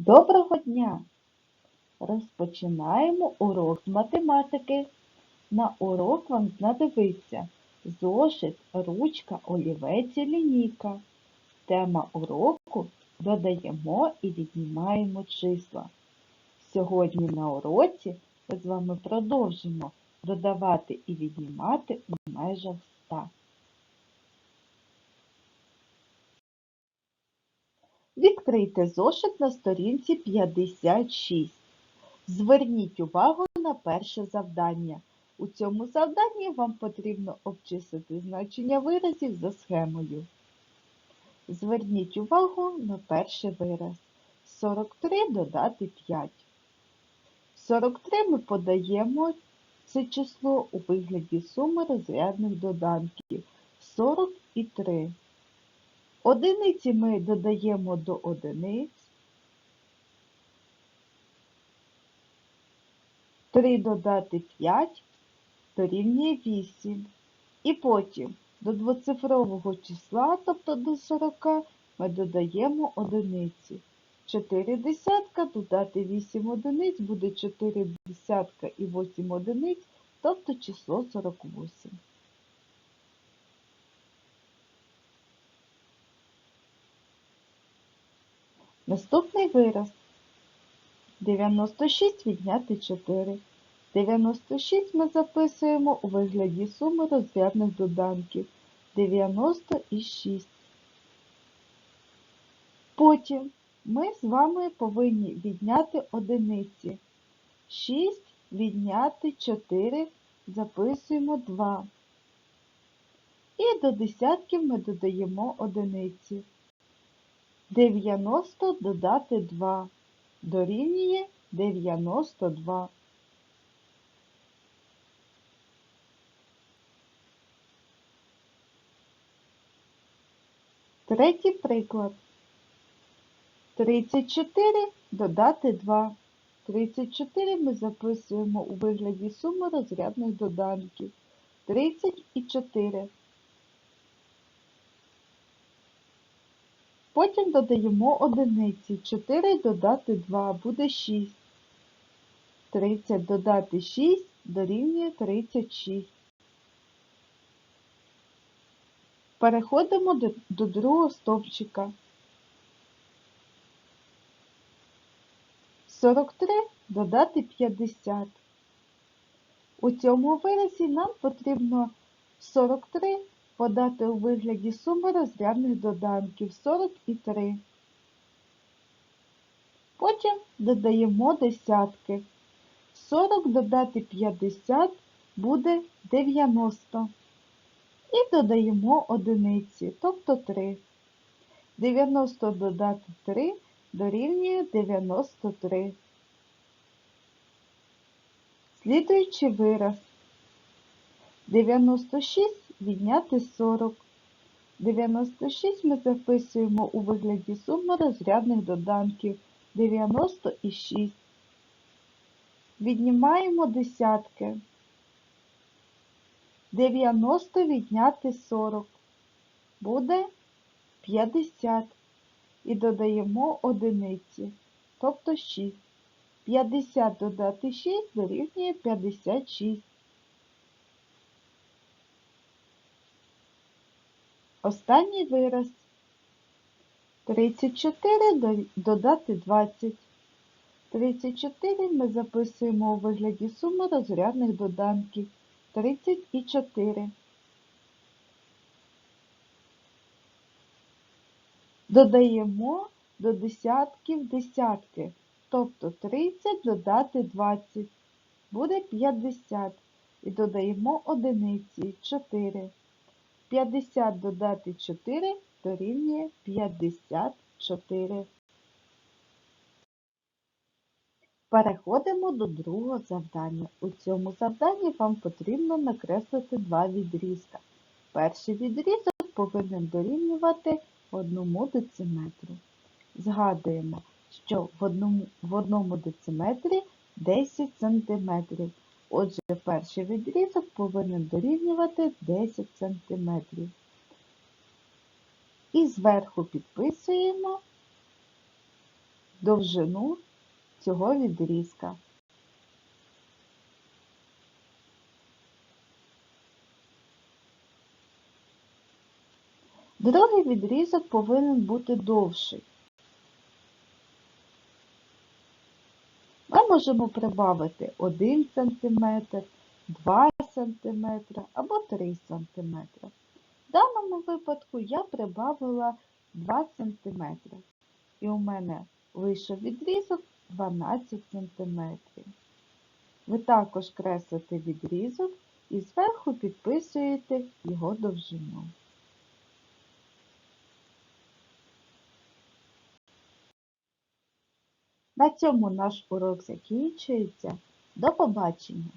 Доброго дня! Розпочинаємо урок з математики. На урок вам знадобиться зошит, ручка, олівець і лінійка. Тема уроку додаємо і віднімаємо числа. Сьогодні на уроці ми з вами продовжимо додавати і віднімати у межах 100. Відкрийте зошит на сторінці 56. Зверніть увагу на перше завдання. У цьому завданні вам потрібно обчислити значення виразів за схемою. Зверніть увагу на перший вираз. 43 додати 5. 43 ми подаємо це число у вигляді суми розрядних доданків 40 і 3. Одиниці ми додаємо до одиниць. 3 додати 5 дорівнює 8. І потім до двоцифрового числа, тобто до 40, ми додаємо одиниці. 4 десятка додати 8 одиниць буде 4 десятка і 8 одиниць, тобто число 48. Наступний вираз. 96 відняти 4. 96 ми записуємо у вигляді суми розрядних доданків 90 і 6. Потім ми з вами повинні відняти одиниці. 6 відняти 4 записуємо 2. І до десятків ми додаємо одиниці. 90 додати 2 дорівнює 92. Третій приклад. 34 додати 2. 34 ми записуємо у вигляді суми розрядних доданків. 30 і 4. Потім додаємо одиниці. 4 додати 2 буде 6. 30 додати 6 дорівнює 36. Переходимо до, до другого стовпчика. 43 додати 50. У цьому виразі нам потрібно 43 подати у вигляді суми розрядних доданків 40 і 3. Потім додаємо десятки. 40 додати 50 буде 90. І додаємо одиниці, тобто 3. 90 додати 3 дорівнює 93. Слідуючий вираз. 96 відняти 40. 96 ми записуємо у вигляді суми розрядних доданків 90 і 6. Віднімаємо десятки. 90 відняти 40. Буде 50. І додаємо одиниці, тобто 6. 50 додати 6 дорівнює 56. Останній вираз. 34 додати 20. 34 ми записуємо у вигляді суми розрядних доданків 30 і 4. Додаємо до десятків десятки, тобто 30 додати 20 буде 50. І додаємо одиниці 4. 50 додати 4 дорівнює 54. Переходимо до другого завдання. У цьому завданні вам потрібно накреслити два відрізка. Перший відрізок повинен дорівнювати одному дециметру. Згадуємо, що в одному, в одному дециметрі 10 см. Отже, перший відрізок повинен дорівнювати 10 см. І зверху підписуємо довжину цього відрізка. Другий відрізок повинен бути довший. Ми можемо прибавити 1 см, 2 см або 3 см. В даному випадку я прибавила 2 см. І у мене вийшов відрізок 12 см. Ви також креслите відрізок і зверху підписуєте його довжину. На цьому наш урок закінчується. До побачення!